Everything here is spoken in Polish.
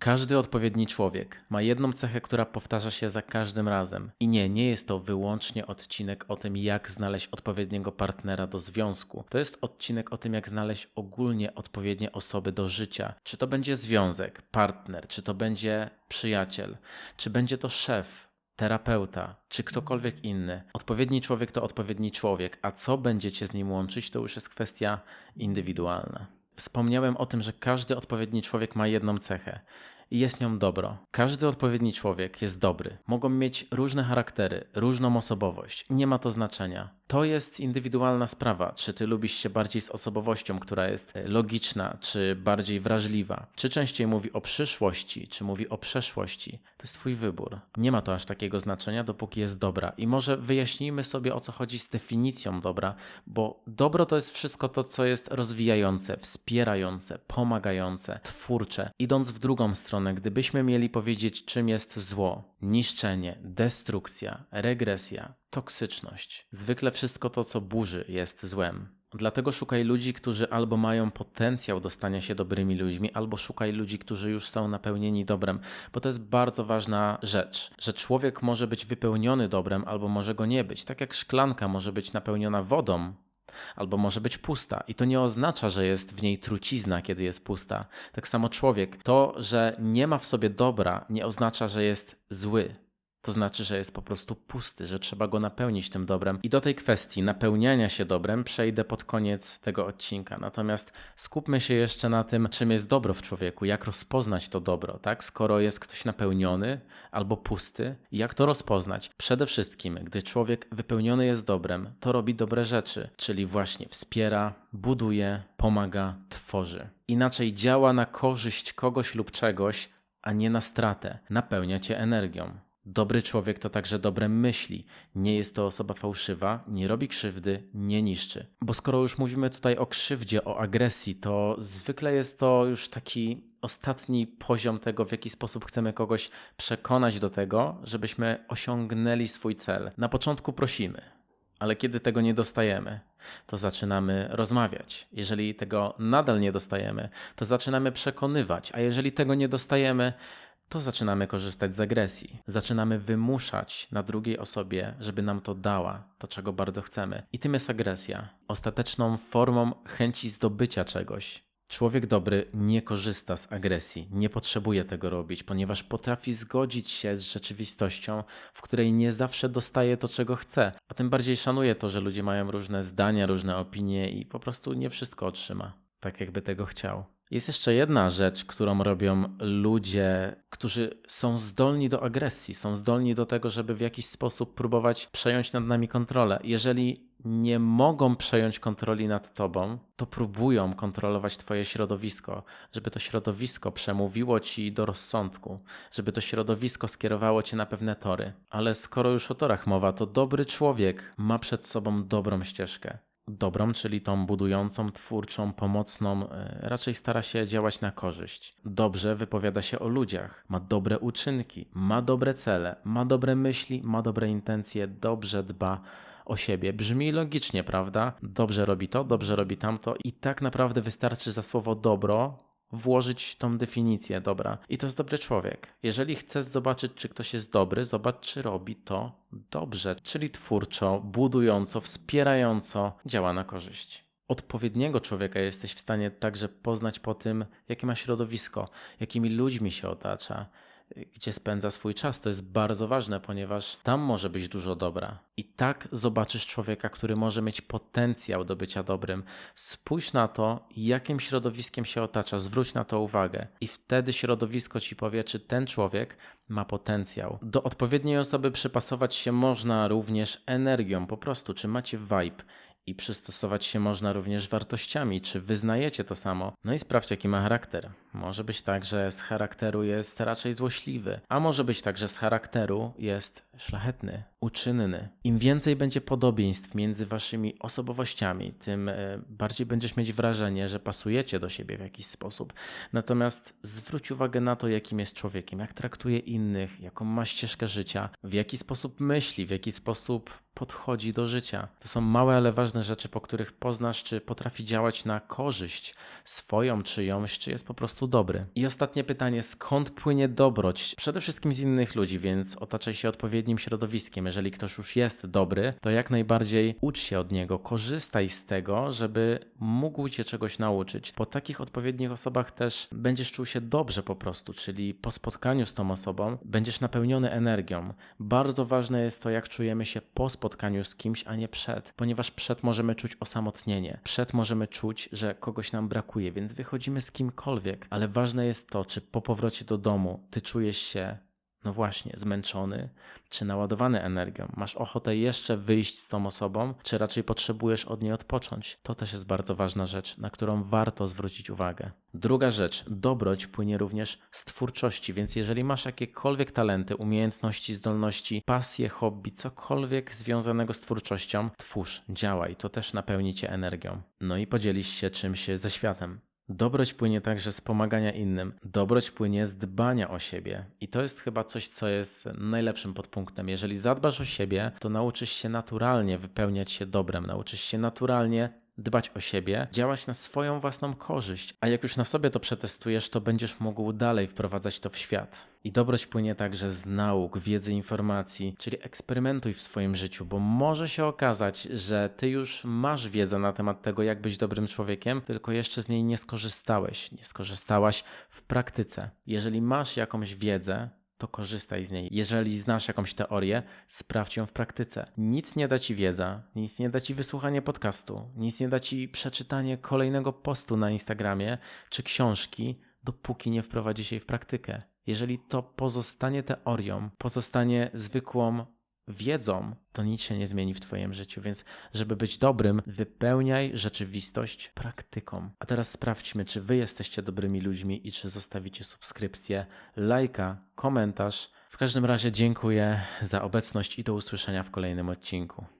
Każdy odpowiedni człowiek ma jedną cechę, która powtarza się za każdym razem. I nie, nie jest to wyłącznie odcinek o tym, jak znaleźć odpowiedniego partnera do związku. To jest odcinek o tym, jak znaleźć ogólnie odpowiednie osoby do życia. Czy to będzie związek, partner, czy to będzie przyjaciel, czy będzie to szef, terapeuta, czy ktokolwiek inny. Odpowiedni człowiek to odpowiedni człowiek, a co będziecie z nim łączyć, to już jest kwestia indywidualna. Wspomniałem o tym, że każdy odpowiedni człowiek ma jedną cechę i jest nią dobro. Każdy odpowiedni człowiek jest dobry. Mogą mieć różne charaktery, różną osobowość. Nie ma to znaczenia. To jest indywidualna sprawa, czy ty lubisz się bardziej z osobowością, która jest e, logiczna, czy bardziej wrażliwa, czy częściej mówi o przyszłości, czy mówi o przeszłości. To jest twój wybór. Nie ma to aż takiego znaczenia, dopóki jest dobra. I może wyjaśnijmy sobie, o co chodzi z definicją dobra, bo dobro to jest wszystko to, co jest rozwijające, wspierające, pomagające, twórcze. Idąc w drugą stronę, gdybyśmy mieli powiedzieć, czym jest zło, niszczenie, destrukcja, regresja, toksyczność. Zwykle wszystko to, co burzy, jest złem. Dlatego szukaj ludzi, którzy albo mają potencjał do stania się dobrymi ludźmi, albo szukaj ludzi, którzy już są napełnieni dobrem, bo to jest bardzo ważna rzecz, że człowiek może być wypełniony dobrem, albo może go nie być. Tak jak szklanka może być napełniona wodą, albo może być pusta. I to nie oznacza, że jest w niej trucizna, kiedy jest pusta. Tak samo człowiek. To, że nie ma w sobie dobra, nie oznacza, że jest zły. To znaczy, że jest po prostu pusty, że trzeba go napełnić tym dobrem. I do tej kwestii napełniania się dobrem przejdę pod koniec tego odcinka. Natomiast skupmy się jeszcze na tym, czym jest dobro w człowieku, jak rozpoznać to dobro, tak? Skoro jest ktoś napełniony albo pusty, jak to rozpoznać? Przede wszystkim, gdy człowiek wypełniony jest dobrem, to robi dobre rzeczy, czyli właśnie wspiera, buduje, pomaga, tworzy. Inaczej działa na korzyść kogoś lub czegoś, a nie na stratę. Napełnia cię energią. Dobry człowiek to także dobre myśli. Nie jest to osoba fałszywa, nie robi krzywdy, nie niszczy. Bo skoro już mówimy tutaj o krzywdzie, o agresji, to zwykle jest to już taki ostatni poziom tego, w jaki sposób chcemy kogoś przekonać do tego, żebyśmy osiągnęli swój cel. Na początku prosimy, ale kiedy tego nie dostajemy, to zaczynamy rozmawiać. Jeżeli tego nadal nie dostajemy, to zaczynamy przekonywać, a jeżeli tego nie dostajemy, to zaczynamy korzystać z agresji. Zaczynamy wymuszać na drugiej osobie, żeby nam to dała, to czego bardzo chcemy. I tym jest agresja, ostateczną formą chęci zdobycia czegoś. Człowiek dobry nie korzysta z agresji, nie potrzebuje tego robić, ponieważ potrafi zgodzić się z rzeczywistością, w której nie zawsze dostaje to, czego chce, a tym bardziej szanuje to, że ludzie mają różne zdania, różne opinie i po prostu nie wszystko otrzyma tak, jakby tego chciał. Jest jeszcze jedna rzecz, którą robią ludzie, którzy są zdolni do agresji, są zdolni do tego, żeby w jakiś sposób próbować przejąć nad nami kontrolę. Jeżeli nie mogą przejąć kontroli nad tobą, to próbują kontrolować twoje środowisko, żeby to środowisko przemówiło ci do rozsądku, żeby to środowisko skierowało cię na pewne tory. Ale skoro już o torach mowa, to dobry człowiek ma przed sobą dobrą ścieżkę dobrą, czyli tą budującą, twórczą, pomocną, e, raczej stara się działać na korzyść. Dobrze wypowiada się o ludziach, ma dobre uczynki, ma dobre cele, ma dobre myśli, ma dobre intencje, dobrze dba o siebie. Brzmi logicznie, prawda? Dobrze robi to, dobrze robi tamto i tak naprawdę wystarczy za słowo dobro włożyć tą definicję dobra. I to jest dobry człowiek. Jeżeli chcesz zobaczyć, czy ktoś jest dobry, zobacz, czy robi to dobrze, czyli twórczo, budująco, wspierająco, działa na korzyść. Odpowiedniego człowieka jesteś w stanie także poznać po tym, jakie ma środowisko, jakimi ludźmi się otacza, gdzie spędza swój czas. To jest bardzo ważne, ponieważ tam może być dużo dobra. I tak zobaczysz człowieka, który może mieć potencjał do bycia dobrym. Spójrz na to, jakim środowiskiem się otacza, zwróć na to uwagę. I wtedy środowisko ci powie, czy ten człowiek ma potencjał. Do odpowiedniej osoby przypasować się można również energią, po prostu, czy macie vibe i przystosować się można również wartościami, czy wyznajecie to samo. No i sprawdź, jaki ma charakter. Może być tak, że z charakteru jest raczej złośliwy, a może być tak, że z charakteru jest szlachetny, uczynny. Im więcej będzie podobieństw między waszymi osobowościami, tym e, bardziej będziesz mieć wrażenie, że pasujecie do siebie w jakiś sposób. Natomiast zwróć uwagę na to, jakim jest człowiekiem, jak traktuje innych, jaką ma ścieżkę życia, w jaki sposób myśli, w jaki sposób podchodzi do życia. To są małe, ale ważne rzeczy, po których poznasz, czy potrafi działać na korzyść swoją czyjąś, czy jest po prostu dobry. I ostatnie pytanie, skąd płynie dobroć? Przede wszystkim z innych ludzi, więc otaczaj się odpowiednim środowiskiem. Jeżeli ktoś już jest dobry, to jak najbardziej ucz się od niego, korzystaj z tego, żeby mógł cię czegoś nauczyć. Po takich odpowiednich osobach też będziesz czuł się dobrze po prostu, czyli po spotkaniu z tą osobą będziesz napełniony energią. Bardzo ważne jest to, jak czujemy się po spotkaniu z kimś, a nie przed, ponieważ przed możemy czuć osamotnienie, przed możemy czuć, że kogoś nam brakuje, więc wychodzimy z kimkolwiek, ale ważne jest to, czy po powrocie do domu ty czujesz się no właśnie, zmęczony czy naładowany energią? Masz ochotę jeszcze wyjść z tą osobą, czy raczej potrzebujesz od niej odpocząć? To też jest bardzo ważna rzecz, na którą warto zwrócić uwagę. Druga rzecz, dobroć płynie również z twórczości, więc jeżeli masz jakiekolwiek talenty, umiejętności, zdolności, pasje, hobby, cokolwiek związanego z twórczością, twórz, działaj, to też napełni cię energią. No i podzielisz się czymś ze światem. Dobroć płynie także z pomagania innym. Dobroć płynie z dbania o siebie. I to jest chyba coś, co jest najlepszym podpunktem. Jeżeli zadbasz o siebie, to nauczysz się naturalnie wypełniać się dobrem, nauczysz się naturalnie dbać o siebie, działać na swoją własną korzyść. A jak już na sobie to przetestujesz, to będziesz mógł dalej wprowadzać to w świat. I dobroć płynie także z nauk, wiedzy, informacji, czyli eksperymentuj w swoim życiu, bo może się okazać, że ty już masz wiedzę na temat tego, jak być dobrym człowiekiem, tylko jeszcze z niej nie skorzystałeś, nie skorzystałaś w praktyce. Jeżeli masz jakąś wiedzę, to korzystaj z niej. Jeżeli znasz jakąś teorię, sprawdź ją w praktyce. Nic nie da ci wiedza, nic nie da ci wysłuchanie podcastu, nic nie da ci przeczytanie kolejnego postu na Instagramie czy książki, dopóki nie wprowadzisz jej w praktykę. Jeżeli to pozostanie teorią, pozostanie zwykłą wiedzą, to nic się nie zmieni w Twoim życiu. Więc, żeby być dobrym, wypełniaj rzeczywistość praktyką. A teraz sprawdźmy, czy Wy jesteście dobrymi ludźmi i czy zostawicie subskrypcję, lajka, komentarz. W każdym razie dziękuję za obecność i do usłyszenia w kolejnym odcinku.